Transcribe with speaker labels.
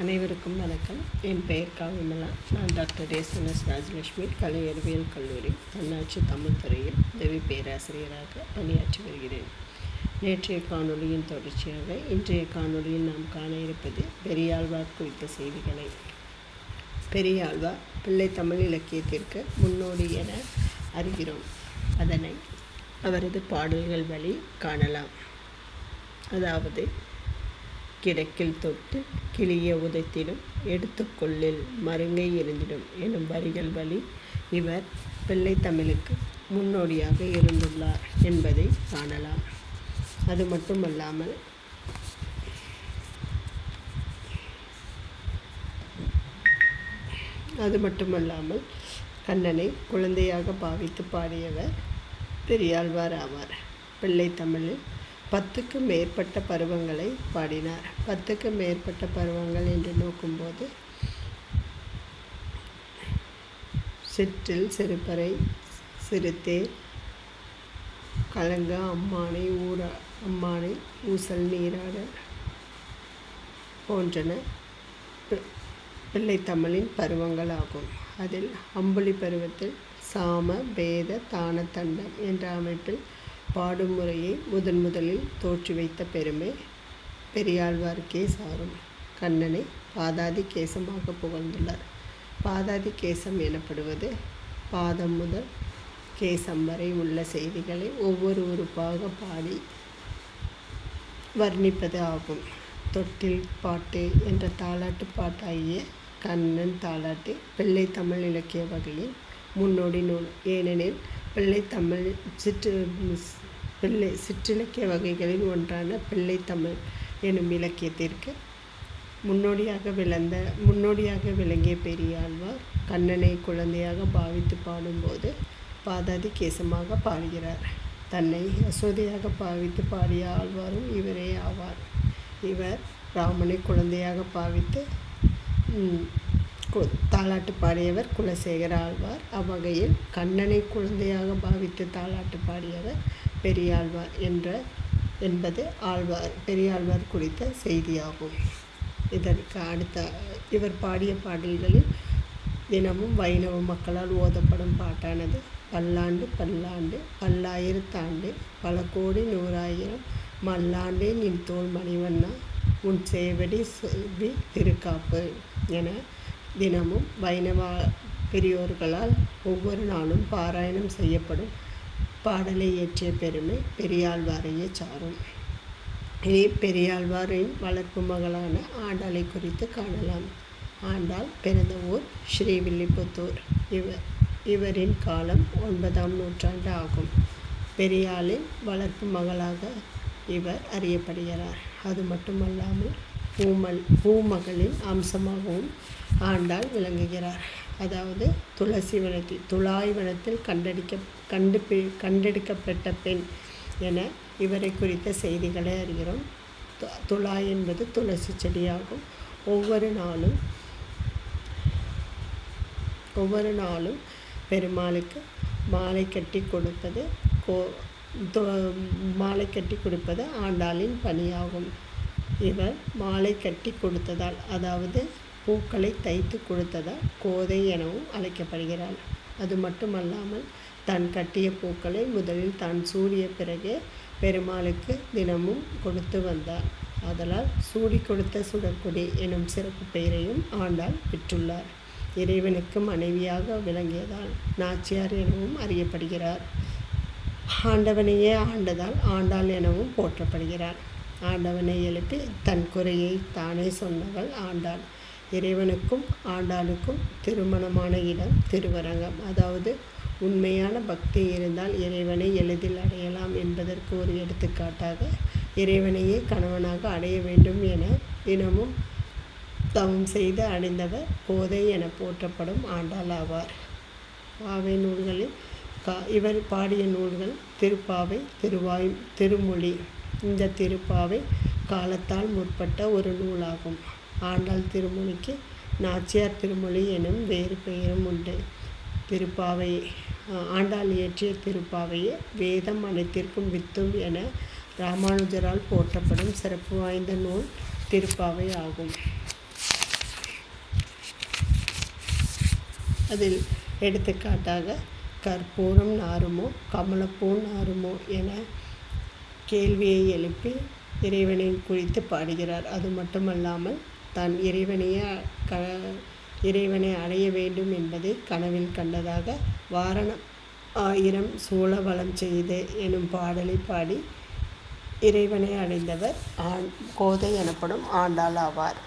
Speaker 1: அனைவருக்கும் வணக்கம். என் பெயர் காவிமலா. நான் டாக்டர் எஸ்என்எஸ் ராஜலட்சுமி கலை அறிவியல் கல்லூரி தன்னாட்சி தமிழ் துறையில் உதவி பேராசிரியராக பணியாற்றி வருகிறேன். நேற்றைய காணொளியின் தொடர்ச்சியாக இன்றைய காணொளியில் நாம் காண இருப்பது பெரியாழ்வார் குறித்த செய்திகளை. பெரியாழ்வார் பிள்ளை தமிழ் இலக்கியத்திற்கு முன்னோடி என அறிகிறோம். அதனை அவரது பாடல்கள் வழி காணலாம். அதாவது கிடக்கில் தொட்டு கிளிய உதைத்திடும். எடுத்துக்கொள்ளில் மருங்கை இருந்திடும் எனும் வரிகள் வழி இவர் பிள்ளை தமிழுக்கு முன்னோடியாக இருந்துள்ளார் என்பதை காணலாம். அது மட்டுமல்லாமல் அது மட்டுமல்லாமல் கண்ணனை குழந்தையாக பாவித்து பாடியவர் பெரியாழ்வார் ஆவார். பிள்ளை தமிழில் பத்துக்கு மேற்பட்ட பருவங்களை பாடினார். பத்துக்கு மேற்பட்ட பருவங்கள் என்று நோக்கும்போது சிற்றில் சிறுபறை சிறுத்தேர் கலங்க அம்மானை ஊரா அம்மானை ஊசல் நீராடல் போன்றன பிள்ளை தமிழின் பருவங்கள் ஆகும் அதில் அம்புலி பருவத்தில் சாம பேத தான தண்டம் என்ற அமைப்பில் பாடும் முறையை முதன் முதலில் தோற்றி வைத்த பெருமை பெரியாழ்வாருக்கே சாரும் கண்ணனை பாதாதி கேசமாக புகழ்ந்துள்ளார். பாதாதி கேசம் எனப்படுவது பாதம் முதல் கேசம் வரை உள்ள செய்திகளை ஒவ்வொரு உறுப்பாக பாடி வர்ணிப்பது ஆகும். தொட்டில் பாட்டு என்ற தாலாட்டு பாட்டாகிய கண்ணன் தாலாட்டு பிள்ளை தமிழ் இலக்கிய வகையில் முன்னோடி நூல். ஏனெனில் பிள்ளை தமிழ் சிற்று பிள்ளை சிற்றிலக்கிய வகைகளில் ஒன்றான பிள்ளை தமிழ் எனும் இலக்கியத்திற்கு முன்னோடியாக விளந்த முன்னோடியாக விளங்கிய பெரியாழ்வார் கண்ணனை குழந்தையாக பாவித்து பாடும்போது பாதாதி கேசமாக பாடுகிறார். தன்னை யசோதையாக பாவித்து பாடிய ஆழ்வாரும் இவரே ஆவார். இவர் ராமனை குழந்தையாக பாவித்து தாலாட்டு பாடியவர் குலசேகர ஆழ்வார். அவ்வகையில் கண்ணனை குழந்தையாக பாவித்து தாலாட்டு பாடியவர் பெரியாழ்வார் என்ற என்பது ஆழ்வார் பெரியாழ்வார் குறித்த செய்தியாகும். இதற்கு அடுத்த இவர் பாடிய பாடல்களில் தினமும் வைணவ மக்களால் ஓதப்படும் பாட்டானது பல்லாண்டு பல்லாண்டு பல்லாயிரத்தாண்டு பல கோடி நூறாயிரம் மல்லாண்டே நின் தோல் மணிவண்ணா உன் சேவடி செல்வி திருக்காப்பு என தினமும் வைணவ பெரியோர்களால் ஒவ்வொரு நாளும் பாராயணம் செய்யப்படும். பாடலை இயற்றிய பெருமை பெரியாழ்வாரையே சாரும். இனி பெரியாழ்வாரின் வளர்ப்பு மகளான ஆண்டாளை குறித்து காணலாம். ஆண்டாள் பிறந்த ஊர் ஸ்ரீவில்லிபுத்தூர். இவர் இவரின் காலம் ஒன்பதாம் நூற்றாண்டு ஆகும். பெரியாளின் வளர்ப்பு மகளாக இவர் அறியப்படுகிறார். அது மட்டுமல்லாமல் பூமல் பூமகளின் அம்சமாகவும் ஆண்டாள் விளங்குகிறார். அதாவது துளசி வனத்தில் துளாய் வனத்தில் கண்டடிக்க கண்டுபி கண்டெடுக்கப்பட்ட பெண் என இவரை குறித்த செய்திகளை அறிகிறோம். துளாய் என்பது துளசி செடியாகும். ஒவ்வொரு நாளும் ஒவ்வொரு நாளும் பெருமாளுக்கு மாலை கட்டி கொடுப்பது கோ மாலை கட்டி கொடுப்பது ஆண்டாளின் பணியாகும். இவர் மாலை கட்டி கொடுத்ததால் அதாவது பூக்களை தைத்து கொடுத்ததால் கோதை எனவும் அழைக்கப்படுகிறாள் அது மட்டுமல்லாமல் தான் கட்டிய பூக்களை முதலில் தான் சூடிய பிறகே பெருமாளுக்கு தினமும் கொடுத்து வந்தார். அதனால் சூடி கொடுத்த சுடற்கொடி எனும் சிறப்பு பெயரையும் ஆண்டாள் பெற்றுள்ளார். இறைவனுக்கு மனைவியாக விளங்கியதால் நாச்சியார் எனவும் அறியப்படுகிறார். ஆண்டவனையே ஆண்டதால் ஆண்டாள் எனவும் போற்றப்படுகிறார். ஆண்டவனை எழுப்பி தன் குறையை தானே சொன்னவள் ஆண்டாள். இறைவனுக்கும் ஆண்டாளுக்கும் திருமணமான இடம் திருவரங்கம். அதாவது உண்மையான பக்தி இருந்தால் இறைவனை எளிதில் அடையலாம் என்பதற்கு ஒரு எடுத்துக்காட்டாக இறைவனையே கணவனாக அடைய வேண்டும் என தினமும் தவம் செய்து அடைந்தவர் போதை என போற்றப்படும் ஆண்டாள் ஆவார். பாவை நூல்களில் கா இவர் பாடிய நூல்கள் திருப்பாவை திருவாய் திருமொழி. இந்த திருப்பாவை காலத்தால் முற்பட்ட ஒரு நூலாகும். ஆண்டாள் திருமொழிக்கு நாச்சியார் திருமொழி எனும் வேறு பெயரும் உண்டு. திருப்பாவை ஆண்டாள் இயற்றிய திருப்பாவையே வேதம் அனைத்திற்கும் வித்தும் என ராமானுஜரால் போற்றப்படும் சிறப்பு வாய்ந்த நூல் திருப்பாவை ஆகும். அதில் எடுத்துக்காட்டாக கற்பூரம் நாருமோ கமலப்பூ நாருமோ என கேள்வியை எழுப்பி இறைவனை குறித்து பாடுகிறார். அது மட்டுமல்லாமல் தான் இறைவனையே க இறைவனை அடைய வேண்டும் என்பதை கனவில் கண்டதாக வாரணம் ஆயிரம் சூழவளம் செய்து எனும் பாடலை பாடி இறைவனை அடைந்தவர் ஆண் கோதை எனப்படும் ஆண்டாள் ஆவார்.